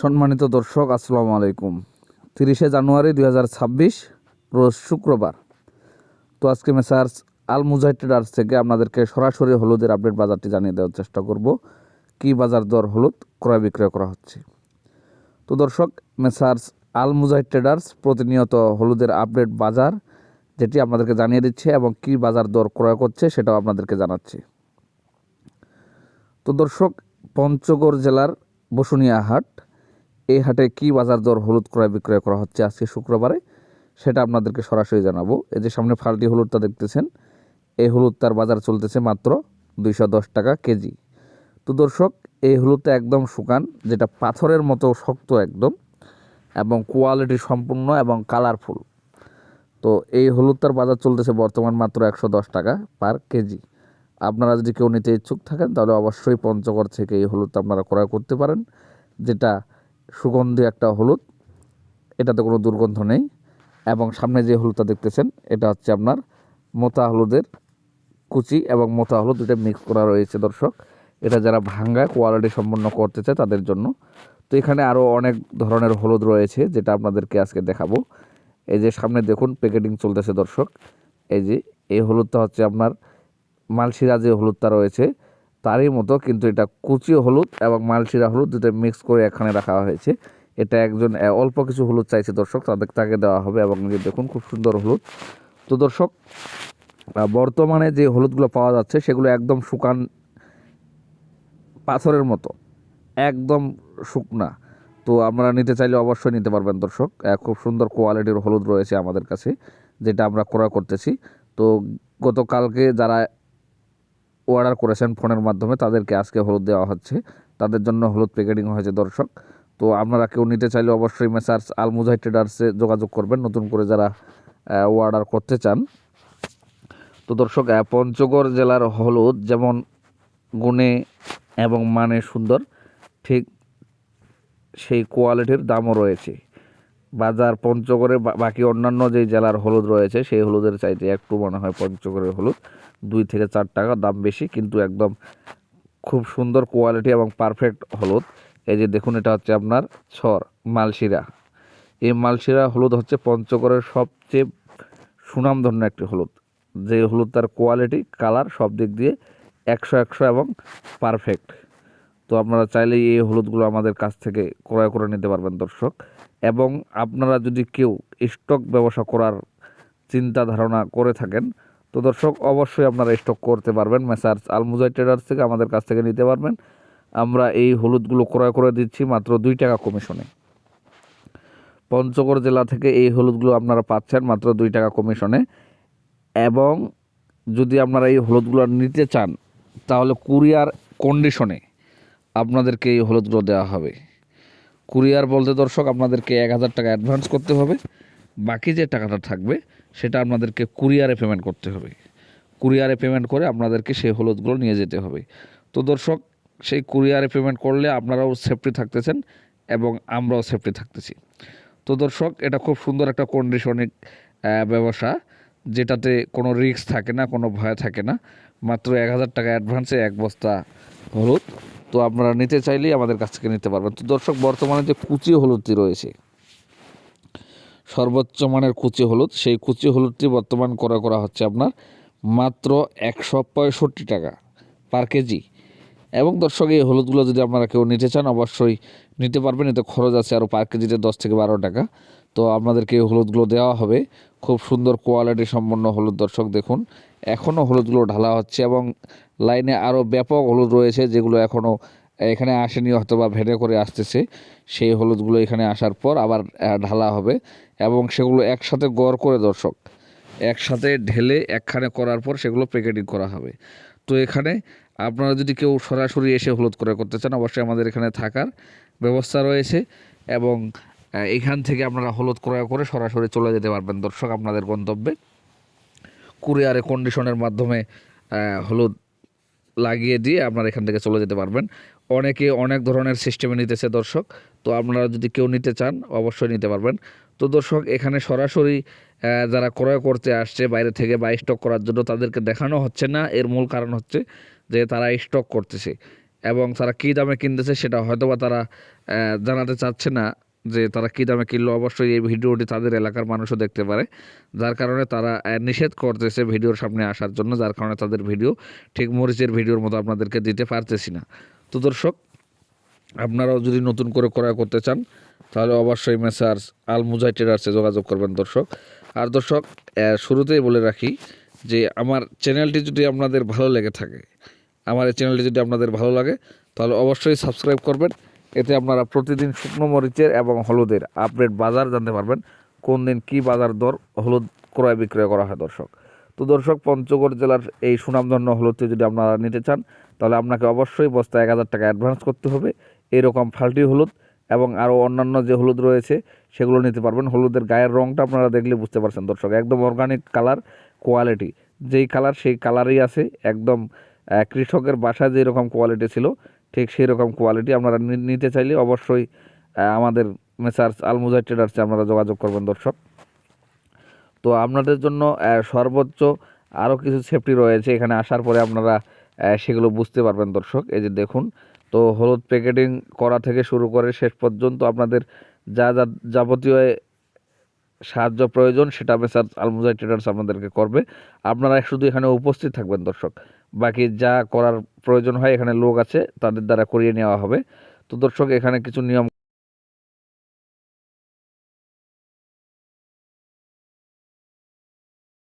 সম্মানিত দর্শক, আসসালামু আলাইকুম। তিরিশে জানুয়ারি দু হাজার ছাব্বিশ, রোজ শুক্রবার। তো আজকে মেসার্স আল মুজাহিদ ট্রেডার্স থেকে আপনাদেরকে সরাসরি হলুদের আপডেট বাজারটি জানিয়ে দেওয়ার চেষ্টা করব। কী বাজার দর হলুদ, ক্রয় বিক্রয় করা হচ্ছে? তো দর্শক মেসার্স আল মুজাহিদ ট্রেডার্স প্রতিনিয়ত হলুদের আপডেট বাজার, যেটি আপনাদেরকে জানিয়ে দিচ্ছে এবং কী বাজার দর ক্রয় করছে সেটাও আপনাদেরকে জানাচ্ছি। তো দর্শক, পঞ্চগড় জেলার বসুনিয়া হাট এই হাটে কী বাজার দর হলুদ ক্রয় বিক্রয় করা হচ্ছে আজকে শুক্রবারে, সেটা আপনাদেরকে সরাসরি জানাব। এই যে সামনে ফাল্টি হলুদটা দেখতেছেন, এই হলুদটার বাজার চলতেছে মাত্র দুইশো দশ টাকা কেজি। তো দর্শক, এই হলুদটা একদম শুকান, যেটা পাথরের মতো শক্ত একদম, এবং কোয়ালিটি সম্পূর্ণ এবং কালারফুল। তো এই হলুদটার বাজার চলতেছে বর্তমান মাত্র একশো দশ টাকা পার কেজি। আপনারা যদি কেউ নিতে ইচ্ছুক থাকেন, তাহলে অবশ্যই পঞ্চগড় থেকে এই হলুদটা আপনারা ক্রয় করতে পারেন, যেটা সুগন্ধি একটা হলুদ, এটাতে কোনো দুর্গন্ধ নেই। এবং সামনে যে হলুদটা দেখতেছেন, এটা হচ্ছে আপনার মোতা হলুদের কুচি এবং মোতা হলুদ দুটো মিক্স করা রয়েছে দর্শক। এটা যারা ভাঙ্গা কোয়ালিটি সম্পন্ন করতে চায় তাদের জন্য। তো এখানে আরও অনেক ধরনের হলুদ রয়েছে, যেটা আপনাদেরকে আজকে দেখাবো। এই যে সামনে দেখুন প্যাকেটিং চলতেছে দর্শক। এই যে, এই হলুদটা হচ্ছে আপনার মালসিরা যে হলুদটা রয়েছে তারই মতো কিন্তু এটা কুচি হলুদ এবং মালশিরা হলুদ দুটো মিক্স করে এখানে রাখা হয়েছে। এটা একজন অল্প কিছু হলুদ চাইছে দর্শক, তাদের তাকে দেওয়া হবে এবং দেখুন খুব সুন্দর হলুদ। তো দর্শক বর্তমানে যে হলুদগুলো পাওয়া যাচ্ছে, সেগুলো একদম শুকান পাথরের মতো, একদম শুকনা। তো আপনারা নিতে চাইলে অবশ্যই নিতে পারবেন দর্শক। খুব সুন্দর কোয়ালিটির হলুদ রয়েছে আমাদের কাছে, যেটা আমরা ক্রয় করতেছি। তো গতকালকে যারা অর্ডার করেছেন ফোনের মাধ্যমে, তাদেরকে আজকে হলুদ দেওয়া হচ্ছে। তাদের জন্য হলুদ প্যাকেটিং হয়েছে দর্শক। তো আপনারা কেউ নিতে চাইলে অবশ্যই মেসার্স আলমুজাই ট্রেডার্সে যোগাযোগ করবেন, নতুন করে যারা অর্ডার করতে চান। তো দর্শক পঞ্চগড় জেলার হলুদ যেমন গুণে এবং মানে সুন্দর, ঠিক সেই কোয়ালিটির দামও রয়েছে। বাজার পঞ্চগড়ে বাকি অন্যান্য যে জেলার হলুদ রয়েছে, সেই হলুদের চাইতে একটু মনে হয় পঞ্চগড়ের হলুদ। দুই থেকে চার টাকা দাম বেশি, কিন্তু একদম খুব সুন্দর কোয়ালিটি এবং পারফেক্ট হলুদ। এই যে দেখুন, এটা হচ্ছে আপনার ছর মালশিরা। এই মালশিরা হলুদ হচ্ছে পঞ্চগড়ের সবচেয়ে সুনামধন্য একটি হলুদ। যে হলুদ তার কোয়ালিটি, কালার সব দিক দিয়ে একশো একশো এবং পারফেক্ট। তো আপনারা চাইলেই এই হলুদগুলো আমাদের কাছ থেকে ক্রয় করে নিতে পারবেন, দর্শক। এবং আপনারা যদি কেউ স্টক ব্যবসা করার চিন্তা ধারণা করে থাকেন, তো দর্শক, অবশ্যই আপনারা স্টক করতে পারবেন। মেসার্স আলমুজাই ট্রেডার্স থেকে আমাদের কাছ থেকে নিতে পারবেন। আমরা এই হলুদগুলো ক্রয় করে দিচ্ছি মাত্র দুই টাকা কমিশনে। পঞ্চগড় জেলা থেকে এই হলুদগুলো আপনারা পাচ্ছেন মাত্র দুই টাকা কমিশনে। এবং যদি আপনারা এই হলুদগুলো নিতে চান, তাহলে কুরিয়ার কন্ডিশনে আপনাদেরকে এই হলুদগুলো দেওয়া হবে। কুরিয়ার বলতে দর্শক, আপনাদেরকে এক হাজার টাকা অ্যাডভান্স করতে হবে। বাকি যে টাকাটা থাকবে, সেটা আপনাদেরকে কুরিয়ারে পেমেন্ট করতে হবে। কুরিয়ারে পেমেন্ট করে আপনাদেরকে সেই হলুদগুলো নিয়ে যেতে হবে। তো দর্শক, সেই কুরিয়ারে পেমেন্ট করলে আপনারাও সেফটি থাকতেছেন এবং আমরাও সেফটি থাকতেছি। তো দর্শক, এটা খুব সুন্দর একটা কন্ডিশনিক ব্যবসা, যেটাতে কোনো রিস্ক থাকে না, কোনো ভয় থাকে না। মাত্র এক হাজার টাকা অ্যাডভান্সে এক বস্তা হলুদ। তো আপনারা নিতে চাইলেই আমাদের কাছ থেকে নিতে পারবেন। তো দর্শক, বর্তমানে যে কুচি হলুদটি রয়েছে, সর্বোচ্চ মানের কুচি হলুদ, সেই কুচি হলুদটি বর্তমান করা করা হচ্ছে আপনার মাত্র একশো পঁয়ষট্টি টাকা পার কেজি। এবং দর্শক, এই হলুদগুলো যদি আপনারা কেউ নিতে চান, অবশ্যই নিতে পারবেন। এতে খরচ আছে আরও পার কেজিতে দশ থেকে বারো টাকা। তো আপনাদেরকে হলুদগুলো দেওয়া হবে। খুব সুন্দর কোয়ালিটি সম্পন্ন হলুদ দর্শক দেখুন। এখনও হলুদগুলো ঢালা হচ্ছে এবং লাইনে আরও ব্যাপক হলুদ রয়েছে যেগুলো এখনও এখানে আসেনি হয়তো বা ভেড়ে করে আসতেছে। সেই হলুদগুলো এখানে আসার পর আবার ঢালা হবে এবং সেগুলো একসাথে গড় করে দর্শক, একসাথে ঢেলে একখানে করার পর সেগুলো প্যাকেটিং করা হবে। তো এখানে আপনারা যদি কেউ সরাসরি এসে হলুদ ক্রয় করতে চান, অবশ্যই আমাদের এখানে থাকার ব্যবস্থা রয়েছে এবং এখান থেকে আপনারা হলুদ ক্রয় করে সরাসরি চলে যেতে পারবেন। দর্শক, আপনাদের গন্তব্যে কুরিয়ারে কন্ডিশনের মাধ্যমে হলুদ লাগিয়ে দিয়ে আপনারা এখান থেকে চলে যেতে পারবেন। অনেকে অনেক ধরনের সিস্টেমে নিতেছে দর্শক, তো আপনারা যদি কেউ নিতে চান, অবশ্যই নিতে পারবেন। তো দর্শক, এখানে সরাসরি যারা ক্রয় করতে আসছে বাইরে থেকে বা স্টক করার জন্য, তাদেরকে দেখানো হচ্ছে না। এর মূল কারণ হচ্ছে যে তারা স্টক করতেছে এবং তারা কী দামে কিনতেছে সেটা হয়তোবা তারা জানাতে চাচ্ছে না। যে তারা কী দামে কিনলো, অবশ্যই এই ভিডিওটি তাদের এলাকার মানুষও দেখতে পারে। যার কারণে তারা নিষেধ করতেছে ভিডিওর সামনে আসার জন্য, যার কারণে তাদের ভিডিও ঠিক মরিচের ভিডিওর মতো আপনাদেরকে দিতে পারতেছি না। তো দর্শক, আপনারাও যদি নতুন করে ক্রয় করতে চান, তাহলে অবশ্যই মেসার্স আল মুজাই ট্রেডার্সে যোগাযোগ করবেন দর্শক। আর দর্শক শুরুতেই বলে রাখি যে আমার চ্যানেলটি যদি আপনাদের ভালো লেগে থাকে, আমার এই চ্যানেলটি যদি আপনাদের ভালো লাগে, তাহলে অবশ্যই সাবস্ক্রাইব করবেন। এতে আপনারা প্রতিদিন শুকনো মরিচের এবং হলুদের আপডেট বাজার জানতে পারবেন, কোন দিন কী বাজার দর, হলুদ ক্রয় বিক্রয় করা হয় দর্শক। তো দর্শক, পঞ্চগড় জেলার এই সুনামধন্য হলুদটি যদি আপনারা নিতে চান, তাহলে আপনাকে অবশ্যই বস্তা এক হাজার টাকা অ্যাডভান্স করতে হবে। এরকম ফাল্টি হলুদ এবং আরও অন্যান্য যে হলুদ রয়েছে, সেগুলো নিতে পারবেন। হলুদের গায়ের রঙটা আপনারা দেখলে বুঝতে পারছেন দর্শক। একদম অর্গানিক কালার কোয়ালিটি যেই কালার সেই কালারই আছে। একদম কৃষকের বাসায় যেরকম কোয়ালিটি ছিল ঠিক সেই রকম কোয়ালিটি আপনারা নিতে চাইলে অবশ্যই আমাদের মেসার্স আলমুজাই ট্রেডার্সে আপনারা যোগাযোগ করবেন দর্শক। তো আপনাদের জন্য সর্বোচ্চ আরও কিছু সেফটি রয়েছে, এখানে আসার পরে আপনারা সেগুলো বুঝতে পারবেন দর্শক। এই যে দেখুন, তো হলুদ প্যাকেটিং করা থেকে শুরু করে শেষ পর্যন্ত আপনাদের যা যা যাবতীয় সাহায্য প্রয়োজন সেটা মেসার্স আলমুজাই ট্রেডার্স আপনাদেরকে করবে। আপনারা শুধু এখানে উপস্থিত থাকবেন দর্শক। বাকি যা করার প্রয়োজন হয়, এখানে লোক আছে, তাদের দ্বারা করিয়ে নেওয়া হবে। তো দর্শক, এখানে কিছু নিয়ম